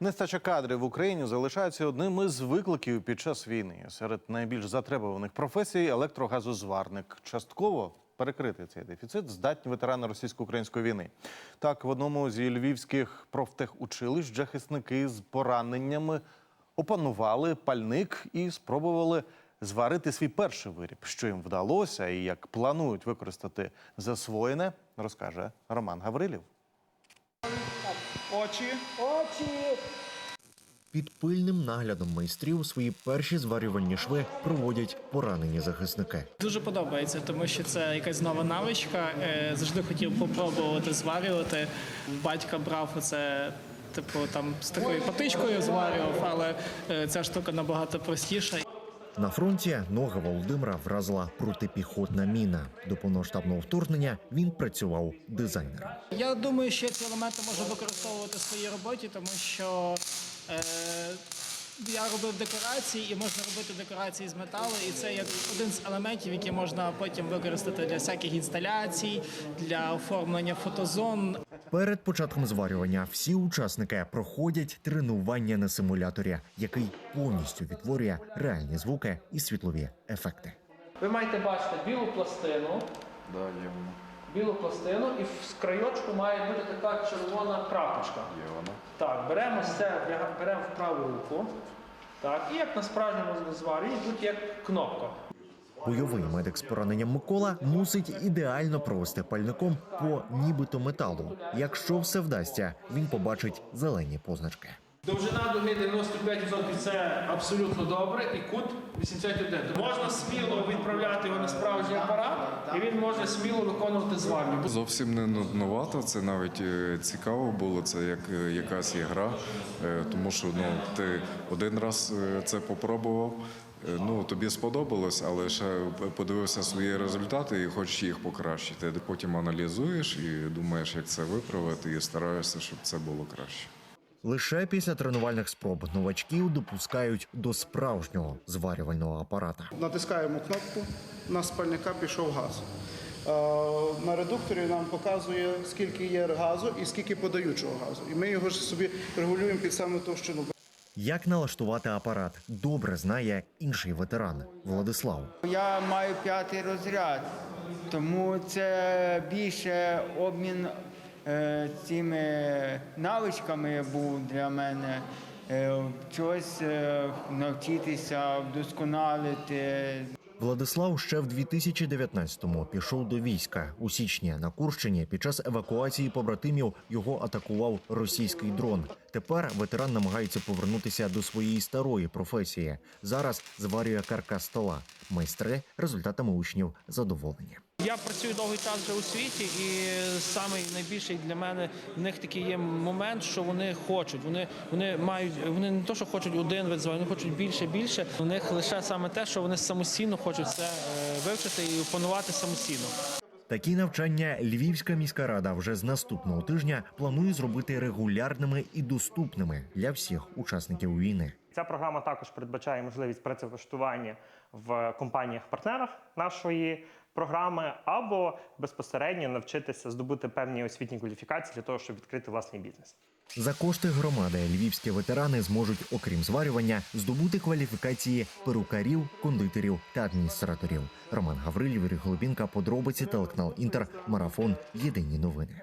Нестача кадрів в Україні залишається одним із викликів під час війни. Серед найбільш затребуваних професій електрогазозварник. Частково перекрити цей дефіцит здатні ветерани російсько-української війни. Так, в одному зі львівських профтехучилищ захисники з пораненнями опанували пальник і спробували зварити свій перший виріб. Що їм вдалося і як планують використати засвоєне, розкаже Роман Гаврилів. Очі. очі. Під пильним наглядом майстрів свої перші зварювальні шви проводять поранені захисники. Дуже подобається, тому що це якась нова навичка. Е, Завжди хотів попробувати зварювати. Батька брав оце. Типу там з такою патичкою зварював, але е, ця штука набагато простіша. На фронті нога Володимира вразила протипіхотна міна. До повноштабного вторгнення він працював дизайнером. Я думаю, що ці елементи можна використовувати в своїй роботі, тому що е, я робив декорації і можна робити декорації з металу, і це як один з елементів, які можна потім використати для всяких інсталяцій, для оформлення фотозон. Перед початком зварювання всі учасники проходять тренування на симуляторі, який повністю відтворює реальні звуки і світлові ефекти. Ви маєте бачити білу пластину. Да, є вона. Білу пластину, і в краєчку має бути така червона крапочка. Є вона. Так, беремо це, беремо в праву руку. Так, і як на справжньому зварюванні, тут є кнопка. Бойовий медик з пораненням Микола мусить ідеально провести пальником по нібито металу. Якщо все вдасться, він побачить зелені позначки. Довжина дуги 95% це абсолютно добре, і кут 81. Можна сміло відправляти його на справжній апарат, і він може сміло виконувати зварню. Зовсім не нудновато, це навіть е, цікаво було, це як е, якась ігра, е, тому що ну, ти один раз це попробував. Ну, тобі сподобалось, але ще подивився свої результати і хочеш їх покращити. Ти потім аналізуєш і думаєш, як це виправити, і стараєшся, щоб це було краще. Лише після тренувальних спроб новачків допускають до справжнього зварювального апарата. Натискаємо кнопку, на спальника пішов газ. Е, На редукторі нам показує, скільки є газу і скільки подаючого газу. І ми його ж собі регулюємо під саме товщину. Як налаштувати апарат, добре знає інший ветеран Владислав. Я маю п'ятий розряд, тому це більше обмін цими навичками був для мене. Е, чогось е, навчитися, вдосконалити. Владислав ще в 2019-му пішов до війська. У січні на Курщині під час евакуації побратимів його атакував російський дрон. Тепер ветеран намагається повернутися до своєї старої професії. Зараз зварює каркас стола. Майстри результатами учнів задоволені. Я працюю довгий час вже у світі, і самий найбільший для мене в них такий є момент, що вони хочуть. Вони вони мають вони не то, що хочуть один вид вони хочуть більше, більше. У них лише саме те, що вони самостійно хочуть це е, вивчити і опанувати самостійно. Такі навчання Львівська міська рада вже з наступного тижня планує зробити регулярними і доступними для всіх учасників війни. Ця програма також передбачає можливість працевлаштування в компаніях-партнерах нашої програми або безпосередньо навчитися здобути певні освітні кваліфікації для того, щоб відкрити власний бізнес. За кошти громади львівські ветерани зможуть, окрім зварювання, здобути кваліфікації перукарів, кондитерів та адміністраторів. Роман Гаврилів, Голубінка, подробиці телеканал Інтер, марафон. Єдині новини.